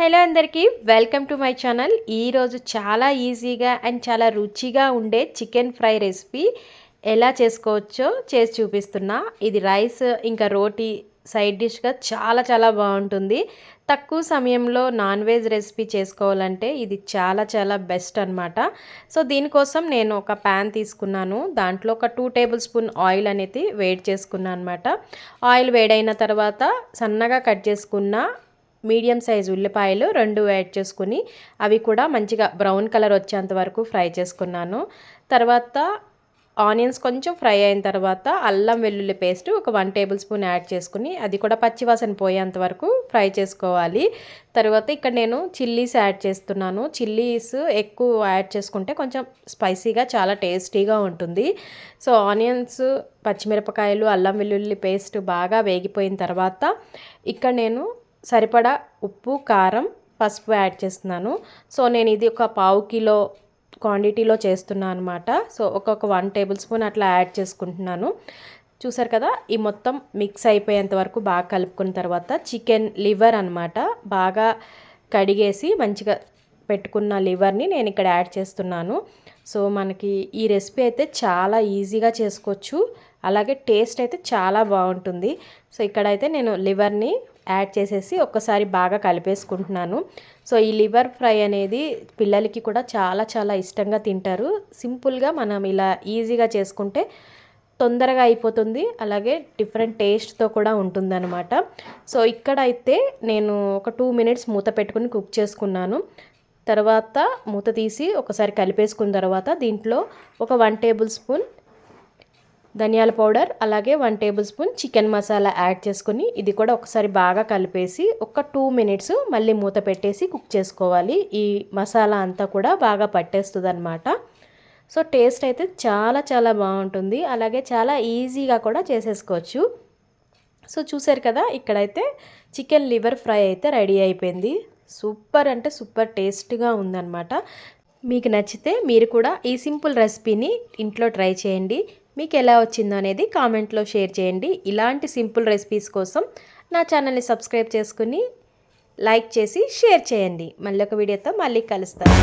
Hello అందరికీ welcome to my channel. ఈరోజు చాలా ఈజీగా అండ్ చాలా రుచిగా ఉండే చికెన్ ఫ్రై రెసిపీ ఎలా చేసుకోవచ్చో చేసి చూపిస్తున్నా. ఇది రైస్ ఇంకా రోటీ సైడ్ డిష్గా చాలా చాలా బాగుంటుంది. తక్కువ సమయంలో నాన్ వెజ్ రెసిపీ చేసుకోవాలంటే ఇది చాలా చాలా బెస్ట్ అనమాట సో దీనికోసం నేను ఒక ప్యాన్ తీసుకున్నాను. దాంట్లో ఒక టూ టేబుల్ స్పూన్ ఆయిల్ అనేది వేడి చేసుకున్నాను అనమాట ఆయిల్ వేడైన తర్వాత సన్నగా కట్ చేసుకున్న మీడియం సైజు ఉల్లిపాయలు రెండు యాడ్ చేసుకుని అవి కూడా మంచిగా బ్రౌన్ కలర్ వచ్చేంత వరకు ఫ్రై చేసుకున్నాను. తర్వాత ఆనియన్స్ కొంచెం ఫ్రై అయిన తర్వాత అల్లం వెల్లుల్లి పేస్ట్ ఒక వన్ టేబుల్ స్పూన్ యాడ్ చేసుకుని అది కూడా పచ్చివాసన పోయేంత వరకు ఫ్రై చేసుకోవాలి. తర్వాత ఇక్కడ నేను చిల్లీస్ యాడ్ చేస్తున్నాను. చిల్లీస్ ఎక్కువ యాడ్ చేసుకుంటే కొంచెం స్పైసీగా చాలా టేస్టీగా ఉంటుంది. సో ఆనియన్స్ పచ్చిమిరపకాయలు అల్లం వెల్లుల్లి పేస్ట్ బాగా వేగిపోయిన తర్వాత ఇక్కడ నేను సరిపడా ఉప్పు కారం పసుపు యాడ్ చేస్తున్నాను. సో నేను ఇది ఒక పావు కిలో క్వాంటిటీలో చేస్తున్నాను అనమాట సో ఒక్కొక్క వన్ టేబుల్ స్పూన్ అట్లా యాడ్ చేసుకుంటున్నాను. చూసారు కదా ఈ మొత్తం మిక్స్ అయిపోయేంత వరకు బాగా కలుపుకున్న తర్వాత చికెన్ లివర్ అనమాట బాగా కడిగేసి మంచిగా పెట్టుకున్న లివర్ని నేను ఇక్కడ యాడ్ చేస్తున్నాను. సో మనకి ఈ రెసిపీ అయితే చాలా ఈజీగా చేసుకోవచ్చు. అలాగే టేస్ట్ అయితే చాలా బాగుంటుంది. సో ఇక్కడైతే నేను లివర్ని యాడ్ చేసేసి ఒక్కసారి బాగా కలిపేసుకుంటున్నాను. సో ఈ లివర్ ఫ్రై అనేది పిల్లలకి కూడా చాలా చాలా ఇష్టంగా తింటారు. సింపుల్గా మనం ఇలా ఈజీగా చేసుకుంటే తొందరగా అయిపోతుంది. అలాగే డిఫరెంట్ టేస్ట్తో కూడా ఉంటుందన్నమాట. సో ఇక్కడ అయితే నేను ఒక టూ మినిట్స్ మూత పెట్టుకుని కుక్ చేసుకున్నాను. తర్వాత మూత తీసి ఒకసారి కలిపేసుకున్న తర్వాత దీంట్లో ఒక వన్ టేబుల్ స్పూన్ ధనియాల పౌడర్ అలాగే one tablespoon chicken masala add చేసుకుని ఇది కూడా ఒకసారి బాగా కలిపేసి ఒక టూ మినిట్స్ మళ్ళీ మూత పెట్టేసి కుక్ చేసుకోవాలి. ఈ మసాలా అంతా కూడా బాగా పట్టేస్తుంది అనమాట సో టేస్ట్ అయితే చాలా చాలా బాగుంటుంది. అలాగే చాలా ఈజీగా కూడా చేసేసుకోవచ్చు. సో చూసారు కదా ఇక్కడైతే చికెన్ లివర్ ఫ్రై అయితే రెడీ అయిపోయింది. సూపర్ అంటే సూపర్ టేస్ట్గా ఉందన్నమాట. మీకు నచ్చితే మీరు కూడా ఈ సింపుల్ రెసిపీని ఇంట్లో ట్రై చేయండి. మీకు ఎలా వచ్చిందో అనేది కామెంట్లో షేర్ చేయండి. ఇలాంటి సింపుల్ రెసిపీస్ కోసం నా ఛానల్ని సబ్స్క్రైబ్ చేసుకుని లైక్ చేసి షేర్ చేయండి. మళ్ళీ ఒక వీడియోతో మళ్ళీ కలుస్తాను.